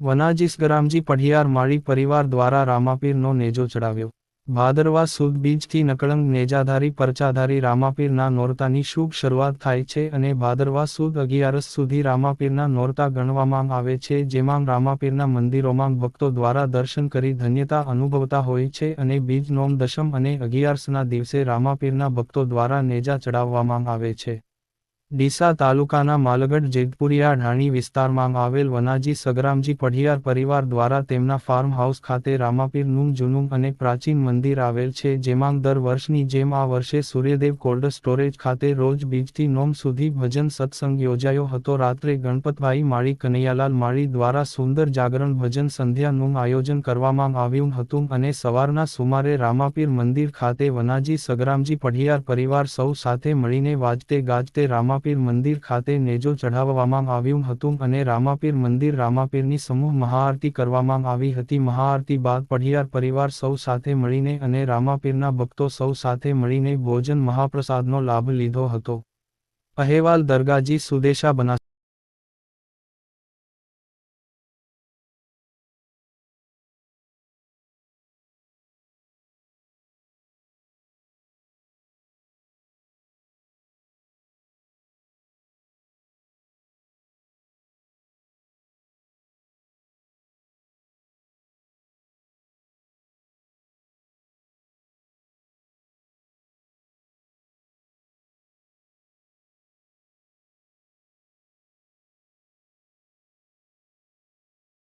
વનાજીસ ગરામજી પઢિયાર માળી પરિવાર દ્વારા રામાપીરનો નેજો ચડાવ્યો. ભાદરવા સુદ બીજથી નકળંગ નેજાધારી પરચાધારી રામાપીરના નોરતાની શુભ શરૂઆત થાય છે અને ભાદરવા સુદ અગિયારસ સુધી રામાપીરના નોરતા ગણવામાં આવે છે, જેમાં રામાપીરના મંદિરોમાં ભક્તો દ્વારા દર્શન કરી ધન્યતા અનુભવતા હોય છે અને બીજ નોમ દશમ અને અગિયારસના દિવસે રામાપીરના ભક્તો દ્વારા નેજા ચડાવવામાં આવે છે. ડીસા તાલુકાના માલગઢ જેતપુરિયા ઢાણી વિસ્તારમાં આવેલ વનાજી સગરામજી પઢિયાર પરિવાર દ્વારા તેમના ફાર્મ હાઉસ ખાતે રામાપીરનું જૂનું અને પ્રાચીન મંદિર આવેલ છે, જેમાં દર વર્ષની જેમ આ વર્ષે સૂર્યદેવ કોલ્ડ સ્ટોરેજ ખાતે રોજ બીજથી નોમ સુધી ભજન સત્સંગ યોજાયો હતો. રાત્રે ગણપતભાઈ માળી કનૈયાલાલ માળી દ્વારા સુંદર જાગરણ ભજન સંધ્યાનું આયોજન કરવામાં આવ્યું હતું અને સવારના સુમારે રામાપીર મંદિર ખાતે વનાજી સગરામજી પઢિયાર પરિવાર સૌ સાથે મળીને વાજતે ગાજતે રામાપીર મંદિર ખાતે નેજો ચઢાવવામાં આવ્યું હતું અને રામાપીર મંદિર રામાપીરની સમૂહ મહાઆરતી કરવામાં આવી હતી. મહાઆરતી બાદ પઢિયાર પરિવાર સૌ સાથે મળીને અને રામાપીરના ભક્તો સૌ સાથે મળીને ભોજન મહાપ્રસાદનો લાભ લીધો હતો. અહેવાલ દરગાજી સુદેશા બનાસ